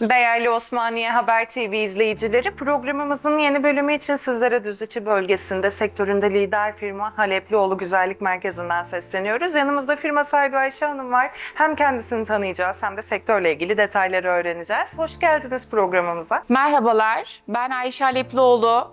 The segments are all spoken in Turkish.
Değerli Osmaniye Haber TV izleyicileri, programımızın yeni bölümü için sizlere Düzüçi bölgesinde sektöründe lider firma Haleplioğlu Güzellik Merkezi'nden sesleniyoruz. Yanımızda firma sahibi Ayşe Hanım var. Hem kendisini tanıyacağız hem de sektörle ilgili detayları öğreneceğiz. Hoş geldiniz programımıza. Merhabalar, ben Ayşe Aleplioğlu.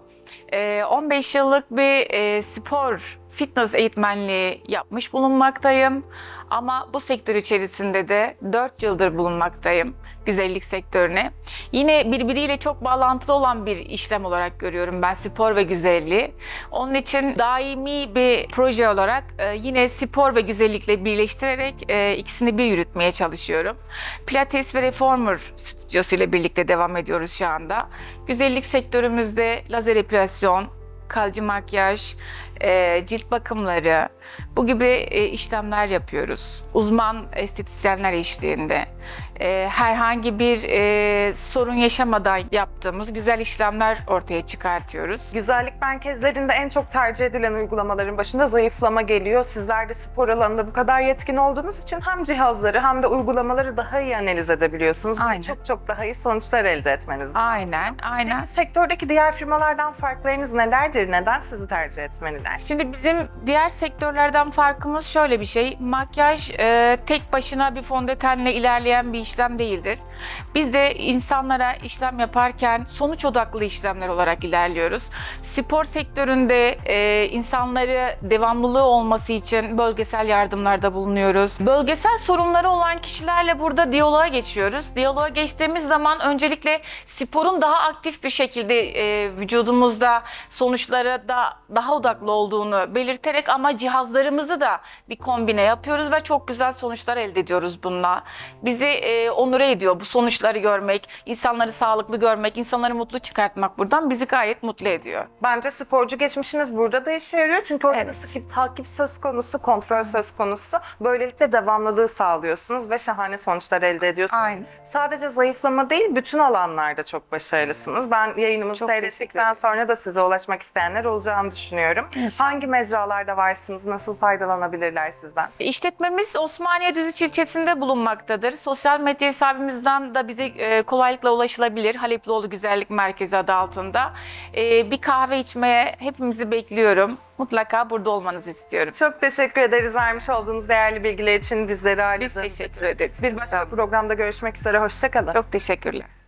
Ee, 15 yıllık bir e, spor, fitness eğitmenliği yapmış bulunmaktayım. Ama bu sektör içerisinde de 4 yıldır bulunmaktayım, güzellik sektörüne. Yine birbiriyle çok bağlantılı olan bir işlem olarak görüyorum ben spor ve güzelliği. Onun için daimi bir proje olarak e, yine spor ve güzellikle birleştirerek e, ikisini bir yürütmeye çalışıyorum. Pilates ve Reformer stüdyosu ile birlikte devam ediyoruz şu anda. Güzellik sektörümüzde lazer epilasyon, kalıcı makyaj, e, cilt bakımları, bu gibi e, işlemler yapıyoruz. Uzman estetisyenler eşliğinde. E, herhangi bir e, sorun yaşamadan yaptığımız güzel işlemler ortaya çıkartıyoruz. Güzellik merkezlerinde en çok tercih edilen uygulamaların başında zayıflama geliyor. Sizler de spor alanında bu kadar yetkin olduğunuz için hem cihazları hem de uygulamaları daha iyi analiz edebiliyorsunuz. Aynen. Çok çok daha iyi sonuçlar elde etmeniz Aynen, aynen. Peki sektördeki diğer firmalardan farklarınız nelerdir? Neden sizi tercih etmeliler? Şimdi bizim diğer sektörlerden farkımız şöyle bir şey. Makyaj e, tek başına bir fondötenle ilerleyen bir işlem değildir. Biz de insanlara işlem yaparken sonuç odaklı işlemler olarak ilerliyoruz. Spor sektöründe e, insanları devamlılığı olması için bölgesel yardımlarda bulunuyoruz. Bölgesel sorunları olan kişilerle burada diyaloğa geçiyoruz. Diyaloğa geçtiğimiz zaman öncelikle sporun daha aktif bir şekilde e, vücudumuzda sonuçlara da daha odaklı olduğunu belirterek ama cihazlarımızı da bir kombine yapıyoruz ve çok güzel sonuçlar elde ediyoruz bununla. Bizi e, onur ediyor bu sonuçları görmek, insanları sağlıklı görmek, insanları mutlu çıkartmak buradan bizi gayet mutlu ediyor. Bence sporcu geçmişiniz burada da işe yarıyor. Çünkü orada Evet. sıkı takip söz konusu, kontrol söz konusu. Böylelikle devamlılığı sağlıyorsunuz ve şahane sonuçlar elde ediyorsunuz. Aynen. Sadece zayıflama değil, bütün alanlarda çok başarılısınız. Ben yayınımızı seyrettikten sonra da size ulaşmak isteyenler olacağını düşünüyorum. İnşallah. Hangi mecralarda varsınız? Nasıl faydalanabilirler sizden? İşletmemiz Osmaniye Düzüç ilçesinde bulunmaktadır. Sosyal medya hesabımızdan da bize e, kolaylıkla ulaşılabilir. Haleplioğlu Güzellik Merkezi adı altında. E, bir kahve içmeye hepimizi bekliyorum. Mutlaka burada olmanızı istiyorum. Çok teşekkür ederiz vermiş olduğunuz değerli bilgiler için bizleri Biz ailenize. teşekkür ederiz. Bir başka programda görüşmek üzere. Hoşçakalın. Çok teşekkürler.